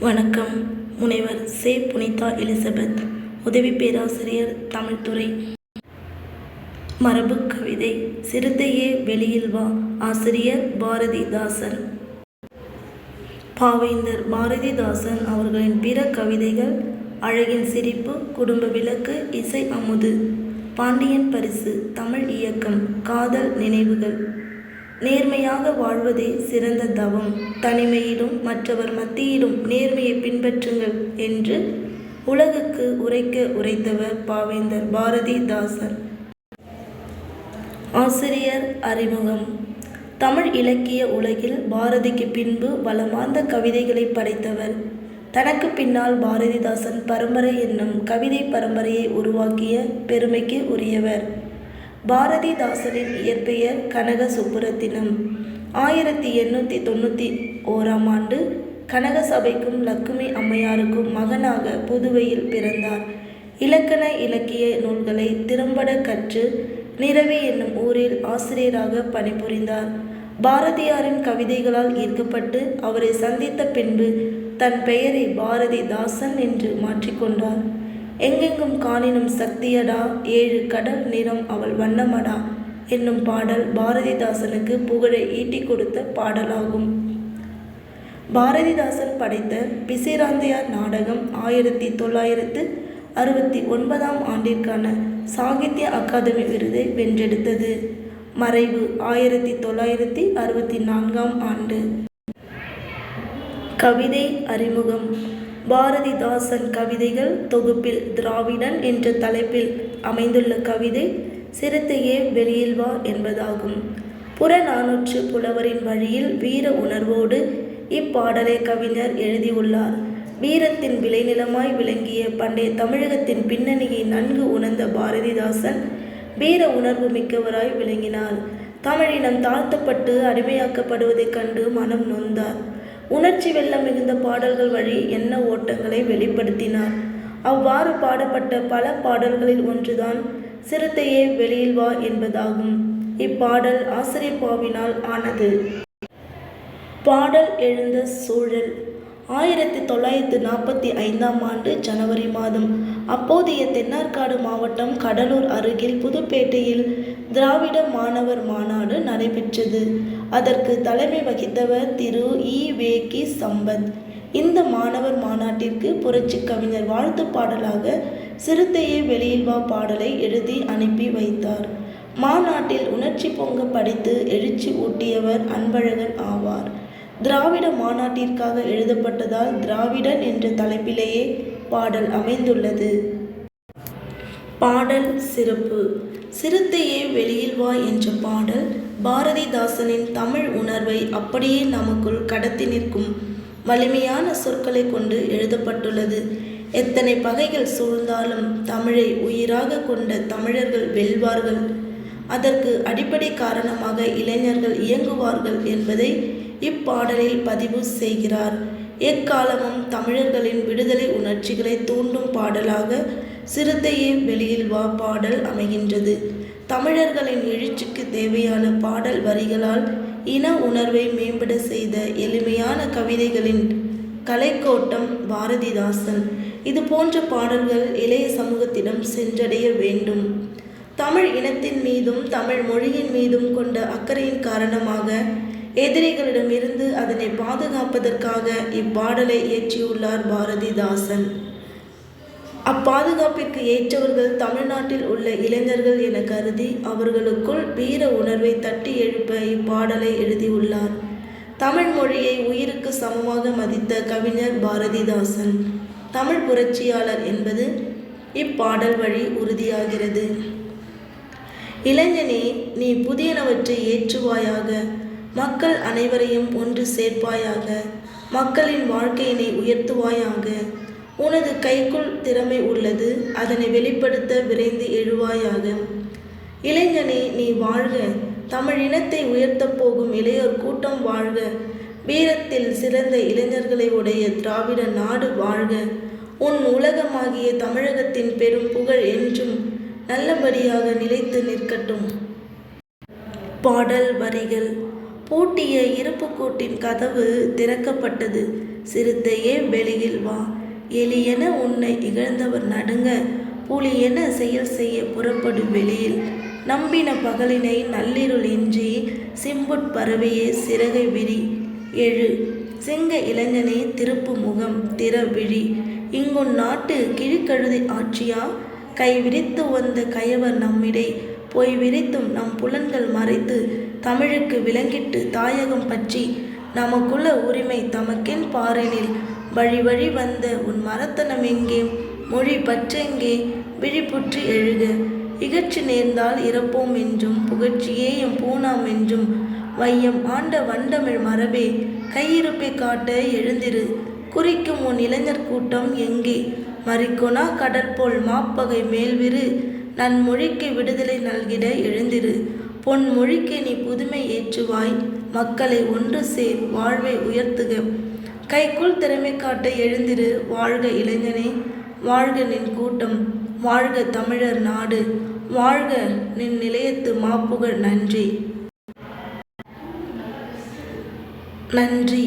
வணக்கம். முனைவர் சே. புனிதா எலிசபெத் உதவி பேராசிரியர் தமிழ்துறை. மரபு கவிதை சிறுத்தையே வெளியில் வா ஆசிரியர் பாரதிதாசன். பாவேந்தர் பாரதிதாசன் அவர்களின் பிற கவிதைகள் அழகின் சிரிப்பு குடும்ப விளக்கு இசை அமுது. பாண்டியன் பரிசு தமிழ் இயக்கம் காதல் நினைவுகள். நேர்மையாக வாழ்வதே சிறந்த தவம். தனிமையிலும் மற்றவர் மத்தியிலும் நேர்மையை பின்பற்றுங்கள் என்று உலகுக்கு உரைக்க உரைத்தவர் பாவேந்தர் பாரதிதாசன் ஆசிரியர் அறிமுகம். தமிழ் இலக்கிய உலகில் பாரதிக்கு பின்பு வளமார்ந்த கவிதைகளை படைத்தவர். தனக்கு பின்னால் பாரதிதாசன் பரம்பரை என்னும் கவிதை பரம்பரையை உருவாக்கிய பெருமைக்கு உரியவர். பாரதிதாசனின் இயற்பெயர் கனக சுப்புரத்தினம் ஆயிரத்தி எண்ணூற்றி தொண்ணூற்றி ஓராம் ஆண்டு கனக சபைக்கும் லக்குமி அம்மையாருக்கும் மகனாக புதுவையில் பிறந்தார். இலக்கண இலக்கிய நூல்களை திறம்பட கற்று நிறவி என்னும் ஊரில் ஆசிரியராக பணிபுரிந்தார். பாரதியாரின் கவிதைகளால் ஈர்க்கப்பட்டு அவரை சந்தித்த பின்பு தன் பெயரை பாரதிதாசன் என்று மாற்றிக்கொண்டார் எங்கெங்கும் காணினும் சக்தியடா. ஏழு கடல் நிறம் அவள் வண்ணமடா. என்னும் பாடல் பாரதிதாசனுக்கு புகழை ஈட்டிக் கொடுத்த பாடலாகும். பாரதிதாசன் படைத்த பிசிராந்தையார் நாடகம் ஆயிரத்தி தொள்ளாயிரத்து அறுபத்தி ஒன்பதாம் ஆண்டிற்கான சாகித்ய அகாதமி விருதை வென்றெடுத்தது. மறைவு ஆயிரத்தி தொள்ளாயிரத்தி அறுபத்தி நான்காம் ஆண்டு. கவிதை அறிமுகம். பாரதிதாசன் கவிதைகள் தொகுப்பில் திராவிடன் என்ற தலைப்பில் அமைந்துள்ள கவிதை சிறுத்தையே வெளியில் வா என்பதாகும். புறநானூற்று புலவரின் வழியில் வீர உணர்வோடு இப்பாடலை கவிஞர் எழுதியுள்ளார். வீரத்தின் விளைநிலமாய் விளங்கிய பண்டைய தமிழகத்தின் பின்னணியை நன்கு உணர்ந்த பாரதிதாசன் வீர உணர்வு மிக்கவராய் விளங்கினார். தமிழினம் தாழ்த்தப்பட்டு அடிமையாக்கப்படுவதைக் கண்டு மனம் நொந்தார். உணர்ச்சி வெள்ளம் மிகுந்த பாடல்கள் வழி எண்ண ஓட்டங்களை வெளிப்படுத்தினார்? அவ்வாறு பாடப்பட்ட பல பாடல்களில் ஒன்றுதான் சிறுத்தையே வெளியில் வா என்பதாகும். இப்பாடல் ஆசிரியப்பாவினால் ஆனது. பாடல் எழுந்த சூழல். ஆயிரத்தி தொள்ளாயிரத்தி நாற்பத்தி ஐந்தாம் ஆண்டு ஜனவரி மாதம். அப்போதைய தென்னார்காடு மாவட்டம் கடலூர் அருகில் புதுப்பேட்டையில் திராவிட மாணவர் மாநாடு நடைபெற்றது. அதற்கு தலைமை வகித்தவர் திரு இ. வே. கி. சம்பத். இந்த மாணவர் மாநாட்டிற்கு புரட்சி கவிஞர் வாழ்த்து பாடலாக சிறுத்தையே வெளியில் வா பாடலை எழுதி அனுப்பி வைத்தார். மாநாட்டில் உணர்ச்சி பொங்க படித்து எழுச்சி ஊட்டியவர் அன்பழகன் ஆவார். திராவிட மாநாட்டிற்காக எழுதப்பட்டதால் திராவிடன் என்ற தலைப்பிலேயே பாடல் அமைந்துள்ளது. பாடல் சிறப்பு. சிறுத்தையே வெளியில் வா என்ற பாடல் பாரதிதாசனின் தமிழ் உணர்வை அப்படியே நமக்குள் கடத்தி நிற்கும் வலிமையான சொற்களை கொண்டு எழுதப்பட்டுள்ளது. எத்தனை பகைகள் சூழ்ந்தாலும் தமிழை உயிராக கொண்ட தமிழர்கள் வெல்வார்கள். அதற்கு அடிப்படை காரணமாக இளைஞர்கள் இயங்குவார்கள் என்பதை இப்பாடலில் பதிவு செய்கிறார். எக்காலமும் தமிழர்களின் விடுதலை உணர்ச்சிகளை தூண்டும் பாடலாக சிறுத்தையே வெளியில் வா பாடல் அமைகின்றது. தமிழர்களின் எழுச்சிக்கு தேவையான பாடல் வரிகளால் இன உணர்வை மேம்பட செய்த எளிமையான கவிதைகளின் கலைக்கோட்டம் பாரதிதாசன். இது போன்ற பாடல்கள் இளைய சமூகத்திடம் சென்றடைய வேண்டும். தமிழ் இனத்தின் மீதும் தமிழ் மொழியின் மீதும் கொண்ட அக்கறையின் காரணமாக எதிரிகளிடமிருந்து அதனை பாதுகாப்பதற்காக இப்பாடலை இயற்றியுள்ளார் பாரதிதாசன். அப்பாதுகாப்பிற்கு ஏற்றவர்கள் தமிழ்நாட்டில் உள்ள இளைஞர்கள் என கருதி அவர்களுக்குள் வீர உணர்வை தட்டி எழுப்ப இப்பாடலை எழுதியுள்ளார். தமிழ் மொழியை உயிருக்கு சமமாக மதித்த கவிஞர் பாரதிதாசன். தமிழ் புரட்சியாளர் என்பது இப்பாடல் வழி உறுதியாகிறது. இளைஞனே நீ புதியனவற்றை ஏற்றுவாயாக. மக்கள் அனைவரையும் ஒன்று சேர்ப்பாயாக. மக்களின் வாழ்க்கையினை உயர்த்துவாயாக. உனது கைக்குள் திறமை உள்ளது அதனை வெளிப்படுத்த விரைந்து எழுவாயாக. இளைஞனே நீ வாழ்க. தமிழ் இனத்தை உயர்த்தப் போகும் இளையோர் கூட்டம் வாழ்க. வீரத்தில் சிறந்த இளைஞர்களை உடைய திராவிட நாடு வாழ்க. உன் உலகமாகிய தமிழகத்தின் பெரும் புகழ் என்றும் நல்லபடியாக நிலைத்து நிற்கட்டும். பாடல் வரிகள். பூட்டிய இருப்புக்கூட்டின் கதவு திறக்கப்பட்டது. சிறுத்தையே வெளியில் வா. எலியென உன்னை இகழ்ந்தவர் நடுங்க. புலியென செயல் செய்ய புறப்படும் வெளியில். நம்பின பகலினை நள்ளிருள் இன்றி சிம்புட் பறவையே சிறகை விரி. எழு. சிங்க இளைஞனே திருப்பு முகம் திற விழி. இங்குன் நாட்டு கிழிக்கழுதை ஆட்சியா? கை விரித்து வந்த கயவர் நம்மிடை. பொய் விரித்தும் நம் புலன்கள் மறைத்து தமிழுக்கு விளங்கிட்டு தாயகம் பற்றி. நமக்குள்ள உரிமை தமக்கென் பாரெனில். வழி வழி வந்த உன் மரத்தனம் எங்கே? மொழி பற்றெங்கே? விழிப்புற்று எழுக. இகழ்ச்சி நேர்ந்தால் இறப்போம் என்றும் புகழ்ச்சியே எம் பூனாம் என்றும். வையம் ஆண்ட வண்டமிழ் மரபே கையிருப்பை காட்ட எழுந்திரு. குறிக்கும் உன் இளைஞர் கூட்டம் எங்கே? மறிக்கொணா கடற்போல் மாப்பகை மேல்விரு. நன்மொழிக்கு விடுதலை நல்கிட எழுந்திரு. பொன் மொழிக்கு நீ புதுமை ஏற்றுவாய். மக்களை ஒன்று சேர் வாழ்வை உயர்த்துக. கைக்குள் திறமை காட்ட எழுந்திரு வாழ்க இளைஞனே. வாழ்க நின் கூட்டம் வாழ்க தமிழர் நாடு. வாழ்க நின் நிலையத்து மாப்புகள் நன்றி. நன்றி.